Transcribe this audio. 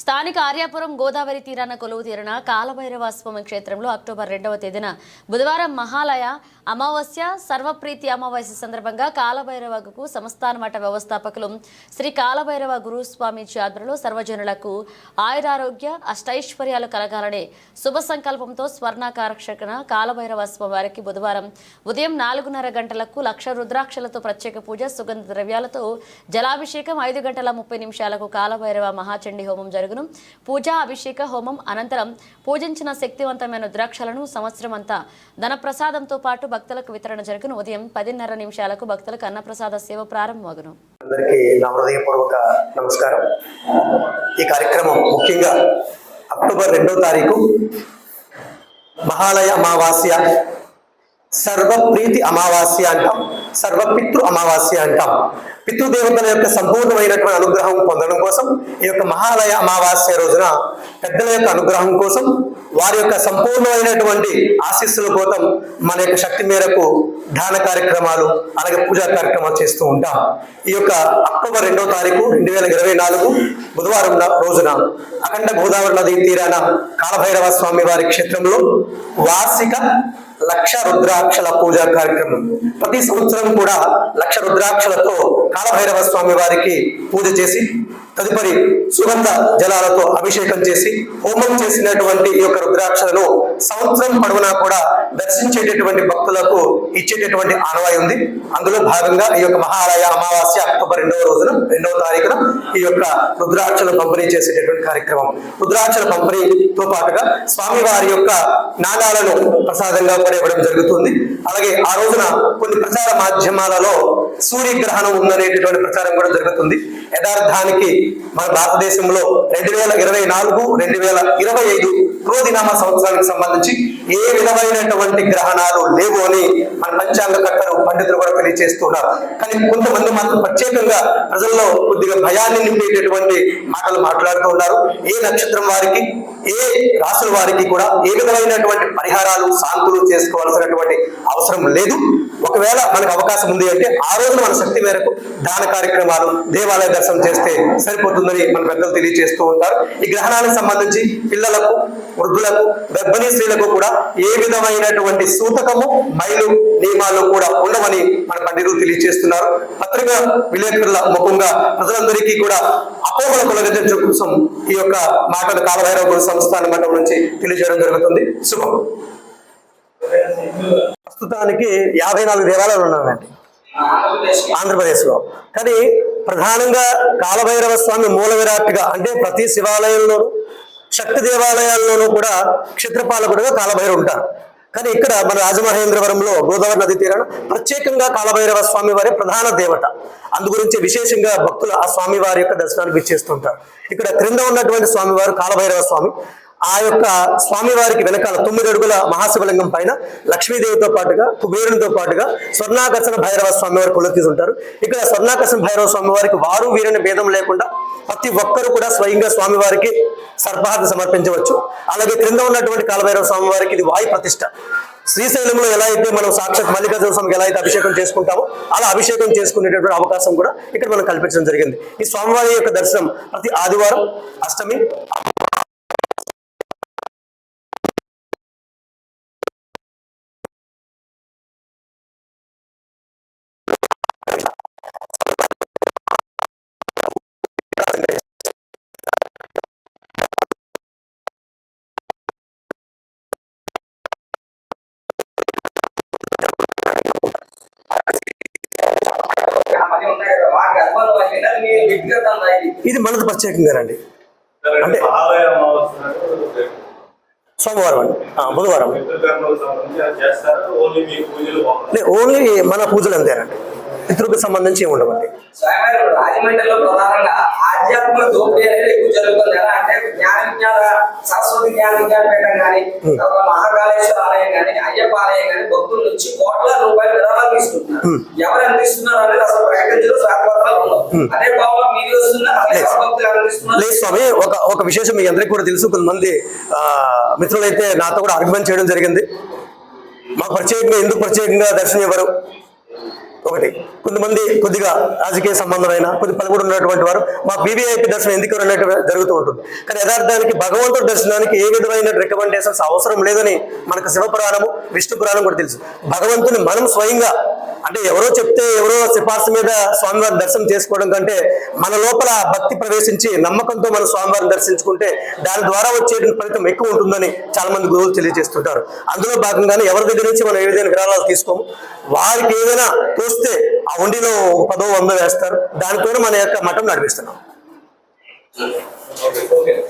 స్థానిక ఆర్యాపురం గోదావరి తీరాన కొలువు తీరిన కాలభైరవ స్వామి క్షేత్రంలో అక్టోబర్ రెండవ తేదీన బుధవారం మహాలయ అమావాస్య సర్వప్రీతి అమావాస్య సందర్భంగా కాలభైరవకు సంస్థాన మఠ వ్యవస్థాపకులు శ్రీ కాలభైరవ గురు స్వామి ఆధ్వర్యంలో సర్వజనులకు ఆయురారోగ్య అష్టైశ్వర్యాలు కలగాలనే శుభ సంకల్పంతో స్వర్ణాకారక్షకన కాలభైరవ వారికి బుధవారం ఉదయం నాలుగున్నర గంటలకు లక్ష రుద్రాక్షలతో ప్రత్యేక పూజ సుగంధ ద్రవ్యాలతో జలాభిషేకం ఐదు గంటల ముప్పై నిమిషాలకు కాలభైరవ మహాచండీ హోమం జరుగును. పూజా అభిషేక హోమం అనంతరం పూజించిన శక్తివంతమైన ద్రాక్షలను సంవత్సరం అంతా ధనప్రసాదంతో పాటు భక్తులకు వితరణ జరుగును. ఉదయం పదిన్నర నిమిషాలకు భక్తులకు అన్నప్రసాద సేవ ప్రారంభమగును. అందరికీ నా హృదయపూర్వక నమస్కారం. ఈ కార్యక్రమం ముఖ్యంగా అక్టోబర్ రెండో తారీఖు మహాలయ అమావాస్య సర్వప్రీతి అమావాస్య అంటాం. సర్వపితృ అమావాస్య అంటాం. పితృదేవతల యొక్క సంపూర్ణమైనటువంటి అనుగ్రహం పొందడం కోసం ఈ యొక్క మహాలయ అమావాస్య రోజున పెద్దల యొక్క అనుగ్రహం కోసం వారి యొక్క సంపూర్ణమైనటువంటి ఆశీస్సుల కోసం మన యొక్క శక్తి మేరకు దాన కార్యక్రమాలు అలాగే పూజా కార్యక్రమాలు చేస్తూ ఉంటాం. ఈ యొక్క అక్టోబర్ రెండవ తారీఖు రెండు వేల ఇరవై నాలుగు బుధవారం రోజున అఖండ గోదావరి నది తీరాన కాలభైరవ స్వామి వారి క్షేత్రంలో వార్షిక లక్ష రుద్రాక్షల పూజా కార్యక్రమం. ప్రతి సంవత్సరం కూడా లక్ష రుద్రాక్షలతో కాలభైరవ స్వామి వారికి పూజ చేసి తదుపరి సుగంధ జలాలతో అభిషేకం చేసి హోమం చేసినటువంటి ఈ యొక్క రుద్రాక్షలను సంవత్సరం పొడవునా కూడా దర్శించేటటువంటి భక్తులకు ఇచ్చేటటువంటి ఆనవాయి ఉంది. అందులో భాగంగా ఈ యొక్క మహాలయ అమావాస్య అక్టోబర్ రెండవ రోజున రెండవ తారీఖున ఈ యొక్క రుద్రాక్షల పంపిణీ చేసేటటువంటి కార్యక్రమం. రుద్రాక్షల పంపిణీతో పాటుగా స్వామివారి యొక్క నాణాలను ప్రసాదంగా కూడా ఇవ్వడం జరుగుతుంది. అలాగే ఆ రోజున కొన్ని ప్రచార మాధ్యమాలలో సూర్యగ్రహణం ఉందనేటటువంటి ప్రచారం కూడా జరుగుతుంది. యథార్థానికి మన భారతదేశంలో రెండు వేల ఇరవై నాలుగు రెండు వేల ఇరవై ఐదు క్రోధినామ సంవత్సరానికి సంబంధించి ఏ విధమైనటువంటి గ్రహణాలు లేవు అని మన పంచాంగ కట్టరు పండితులు కూడా తెలియజేస్తున్నారు కానీ కొంతమంది మాత్రం ప్రత్యేకంగా ప్రజల్లో కొద్దిగా భయాన్ని నింపేటటువంటి మాటలు మాట్లాడుతూ ఉన్నారు. ఏ నక్షత్రం వారికి ఏ రాసుల వారికి కూడా ఏ విధమైనటువంటి పరిహారాలు శాంతులు చేసుకోవాల్సినటువంటి అవసరం లేదు. ఒకవేళ మనకు అవకాశం ఉంది అంటే ఆ రోజు మన శక్తి మేరకు దాన కార్యక్రమాలు దేవాలయ దర్శనం చేస్తే సరిపోతుందని మన పెద్దలు తెలియజేస్తూ ఉంటారు. ఈ గ్రహణానికి సంబంధించి పిల్లలకు వృద్ధులకు గర్భిణీ స్త్రీలకు కూడా ఏ విధమైన విధమైనటువంటి సూతకము మైలు నియమాలు కూడా ఉండవని మన పండితులు తెలియజేస్తున్నారు పత్రికా విలేకరుల ముఖంగా ప్రజలందరికీ కూడా అపోహలు కొలగజెంచడం కోసం ఈ యొక్క మాటలు కాలభైరవ గురు సంస్థాన మఠం నుంచి తెలియజేయడం జరుగుతుంది. శుభం. ప్రస్తుతానికి యాభై నాలుగు దేవాలయాలు ఉన్నాయండి. ఆంధ్రప్రదేశ్లో కానీ ప్రధానంగా కాలభైరవ స్వామి మూల విరాట్గా అంటే ప్రతి శివాలయంలోనూ శక్తి దేవాలయాల్లోనూ కూడా క్షేత్రపాలకుడుగా కాలభైరవు ఉంటారు కానీ ఇక్కడ మన రాజమహేంద్రవరంలో గోదావరి నది తీరాన ప్రత్యేకంగా కాలభైరవ స్వామి వారి ప్రధాన దేవత. అందు గురించి విశేషంగా భక్తులు ఆ స్వామి వారి యొక్క దర్శనానికి ఇచ్చేస్తుంటారు ఇక్కడ క్రింద ఉన్నటువంటి స్వామివారు కాలభైరవ స్వామి. ఆ యొక్క స్వామివారికి వెనకాల తొమ్మిది అడుగుల మహాశివలింగం పైన లక్ష్మీదేవితో పాటుగా కుబేరునితో పాటుగా స్వర్ణాకర్షణ భైరవ స్వామి వారు కొలుతీసి ఇక్కడ స్వర్ణాకర్షణ భైరవ స్వామి వారికి వారు వీరని భేదం లేకుండా ప్రతి ఒక్కరు కూడా స్వయంగా స్వామివారికి సర్పార్థ సమర్పించవచ్చు. అలాగే క్రింద ఉన్నటువంటి కాలభైరవ స్వామి వారికి ఇది వాయు ప్రతిష్ట. శ్రీశైలంలో ఎలా అయితే మనం సాక్షాత్ మల్లికార్జున స్వామికి ఎలా అయితే అభిషేకం చేసుకుంటామో అలా అభిషేకం చేసుకునేటటువంటి అవకాశం కూడా ఇక్కడ మనం కల్పించడం జరిగింది. ఈ స్వామివారి యొక్క దర్శనం ప్రతి ఆదివారం అష్టమి ఇది మనది ప్రత్యేకంగానండి. అంటే- అంటే సోమవారం అండి. ఆ, బుధవారం. ఓన్లీ మన పూజలు అంతేనండి పితృకు సంబంధించి ఏమి ఉండవండి స్వయంగా రాజమండ్రిలో ప్రధానంగా ఆధ్యాత్మిక దోపిడీ అనేది ఎక్కువ జరుగుతుంది. ఎలా అంటే జ్ఞాన విజ్ఞాన సరస్వతి జ్ఞాన విజ్ఞానపీఠం కానీ తర్వాత మహాకాళేశ్వర ఆలయం కానీ అయ్యప్ప ఆలయం కానీ భక్తుల నుంచి కోట్ల రూపాయలు విరాళాలు తీసుకుంటున్నారు. ఎవరు అందిస్తున్నారు అనేది అసలు ప్రకటించడం శ్వేతపత్రాలు ఉండవు. అదే భావంలో మీరు వస్తున్నారు అదే భక్తులు అందిస్తున్నారు లేదు స్వామి ఒక ఒక విశేషం మీ అందరికీ కూడా తెలుసు. కొంతమంది మిత్రులైతే నాతో కూడా ఆర్గ్యుమెంట్ చేయడం జరిగింది. మాకు ప్రత్యేకంగా ఎందుకు ప్రత్యేకంగా దర్శనం ఇవ్వరు? ఒకటి. కొంతమంది కొద్దిగా రాజకీయ సంబంధమైన కొద్ది పలుకుడు ఉన్నటువంటి వారు మా పీవీఐపీ దర్శనం ఎందుకు అన్నట్టు జరుగుతూ ఉంటుంది. కానీ యథార్థానికి భగవంతుడు దర్శనానికి ఏ విధమైన రికమెండేషన్స్ అవసరం లేదని మనకు శివపురాణము విష్ణు పురాణం కూడా తెలుసు. భగవంతుని మనం స్వయంగా అంటే ఎవరో చెప్తే ఎవరో సిఫార్సు మీద స్వామివారి దర్శనం చేసుకోవడం కంటే మన లోపల భక్తి ప్రవేశించి నమ్మకంతో మన స్వామివారిని దర్శించుకుంటే దాని ద్వారా వచ్చే ఫలితం ఎక్కువ ఉంటుందని చాలా మంది గురువులు తెలియజేస్తుంటారు. అందులో భాగంగానే ఎవరి దగ్గర నుంచి మనం ఏ విధమైన విరాళాలు తీసుకోము? వారికి ఏదైనా తోస్తే ఆ ఉండిలో పదో వంద వేస్తారు. దానితోనే మన యొక్క మఠం నడిపిస్తున్నాం. Hmm.